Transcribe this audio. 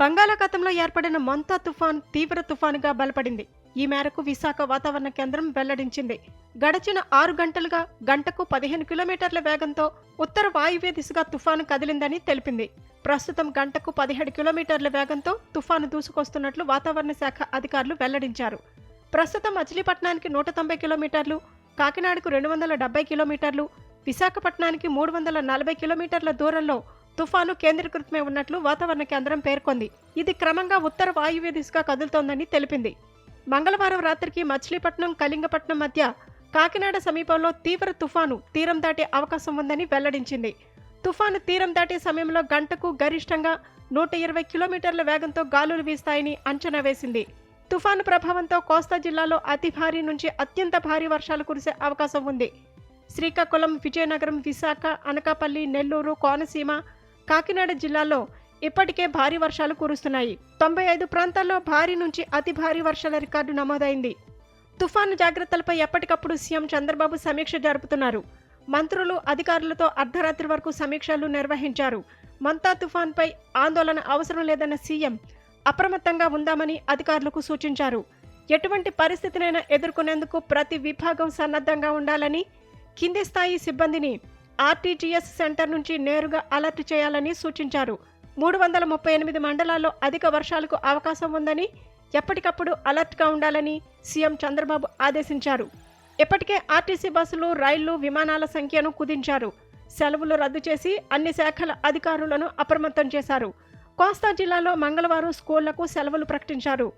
బంగాళాఖాతంలో ఏర్పడిన మంతా తుఫాన్ తీవ్ర తుఫానుగా బలపడింది. ఈ మేరకు విశాఖ వాతావరణ కేంద్రం వెల్లడించింది. గడచిన ఆరు గంటలుగా గంటకు పదిహేను కిలోమీటర్ల వేగంతో ఉత్తర వాయువ్య దిశగా తుఫాను కదిలిందని తెలిపింది. ప్రస్తుతం గంటకు పదిహేడు కిలోమీటర్ల వేగంతో తుఫాను దూసుకొస్తున్నట్లు వాతావరణ శాఖ అధికారులు వెల్లడించారు. ప్రస్తుతం మచిలీపట్నానికి నూట తొంభై కిలోమీటర్లు కాకినాడకు రెండు వందల డెబ్బై కిలోమీటర్లు విశాఖపట్నానికి మూడు వందల నలభై కిలోమీటర్ల దూరంలో తుఫాను కేంద్రీకృతమై ఉన్నట్లు వాతావరణ కేంద్రం పేర్కొంది. ఇది క్రమంగా ఉత్తర వాయువ్య దిశగా కదులుతోందని తెలిపింది. మంగళవారం రాత్రికి మచిలీపట్నం కళింగపట్నం మధ్య కాకినాడ సమీపంలో తీవ్ర తుఫాను తీరం దాటే అవకాశం ఉందని వెల్లడించింది. తుఫాను తీరం దాటే సమయంలో గంటకు గరిష్టంగా నూట ఇరవై కిలోమీటర్ల వేగంతో గాలులు వీస్తాయని అంచనా వేసింది. తుఫాను ప్రభావంతో కోస్తా జిల్లాలో అతి భారీ నుంచి అత్యంత భారీ వర్షాలు కురిసే అవకాశం ఉంది. శ్రీకాకుళం విజయనగరం విశాఖ అనకాపల్లి నెల్లూరు కోనసీమ కాకినాడ జిల్లాలో ఇప్పటికే భారీ వర్షాలు కురుస్తున్నాయి. తొంభై ఐదు ప్రాంతాల్లో భారీ నుంచి అతి భారీ వర్షాల రికార్డు నమోదైంది. తుఫాను జాగ్రత్తలపై ఎప్పటికప్పుడు సీఎం చంద్రబాబు సమీక్ష జరుపుతున్నారు. మంత్రులు అధికారులతో అర్ధరాత్రి వరకు సమీక్షలు నిర్వహించారు. మంతా తుఫాన్పై ఆందోళన అవసరం లేదన్న సీఎం అప్రమత్తంగా ఉందామని అధికారులకు సూచించారు. ఎటువంటి పరిస్థితినైనా ఎదుర్కొనేందుకు ప్రతి విభాగం సన్నద్ధంగా ఉండాలని కింది స్థాయి సిబ్బందిని ఆర్టీజీఎస్ సెంటర్ నుంచి నేరుగా అలర్ట్ చేయాలని సూచించారు. మూడు వందల ముప్పై ఎనిమిది మండలాల్లో అధిక వర్షాలకు అవకాశం ఉందని ఎప్పటికప్పుడు అలర్ట్గా ఉండాలని సీఎం చంద్రబాబు ఆదేశించారు. ఇప్పటికే ఆర్టీసీ బస్సులు రైళ్ళు విమానాల సంఖ్యను కుదించారు. సెలవులు రద్దు చేసి అన్ని శాఖల అధికారులను అప్రమత్తం చేశారు. కోస్తా జిల్లాలో మంగళవారం స్కూళ్ళకు సెలవులు ప్రకటించారు.